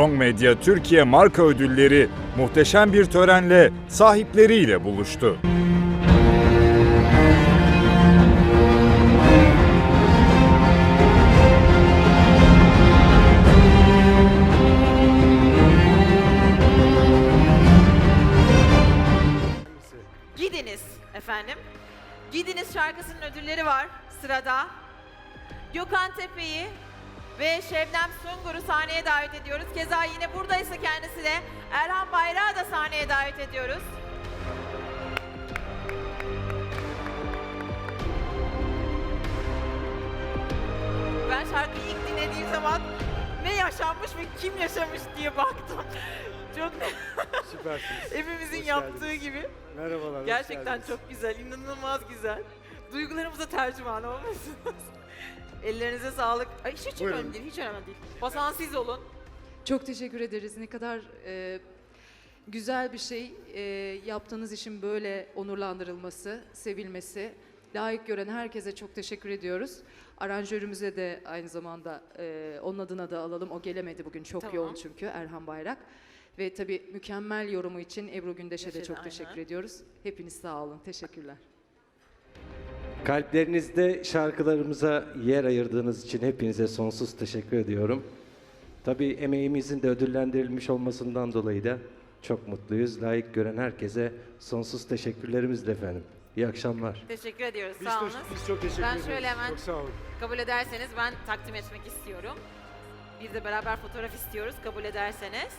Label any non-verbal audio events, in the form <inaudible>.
Medya Türkiye Marka Ödülleri muhteşem bir törenle sahipleriyle buluştu. Gidiniz efendim. Gidiniz şarkısının ödülleri var sırada. Gökhan Tepe'yi ve Şebnem Sungur'u sahneye davet ediyoruz. Keza yine buradaysa kendisi de Erhan Bayrak'ı da sahneye davet ediyoruz. Ben şarkıyı ilk dinlediğim zaman ne yaşanmış ve kim yaşamış diye baktım. Çok Süpersiniz. <laughs> hepimizin Hoş yaptığı geldiniz. gibi. Merhabalar. Gerçekten çok güzel, inanılmaz güzel. Duygularımıza tercüman olmuşsunuz. Ellerinize sağlık. Ay hiç, hiç Buyurun. önemli değil, hiç önemli değil. Basan siz olun. Çok teşekkür ederiz. Ne kadar e, güzel bir şey e, yaptığınız işin böyle onurlandırılması, sevilmesi. Layık gören herkese çok teşekkür ediyoruz. Aranjörümüze de aynı zamanda e, onun adına da alalım. O gelemedi bugün çok Tamam. yoğun çünkü Erhan Bayrak. Ve tabii mükemmel yorumu için Ebru Gündeş'e de Gündeş'e de, çok aynen. teşekkür ediyoruz. Hepiniz sağ olun. Teşekkürler. Kalplerinizde şarkılarımıza yer ayırdığınız için hepinize sonsuz teşekkür ediyorum. Tabii emeğimizin de ödüllendirilmiş olmasından dolayı da çok mutluyuz. Layık gören herkese sonsuz teşekkürlerimizle efendim. İyi akşamlar. Teşekkür ediyoruz. Biz, Sağ olun. biz çok teşekkür Ben ederiz. şöyle hemen- Çok sağ olun. Kabul ederseniz ben takdim etmek istiyorum. Bir de beraber fotoğraf istiyoruz kabul ederseniz.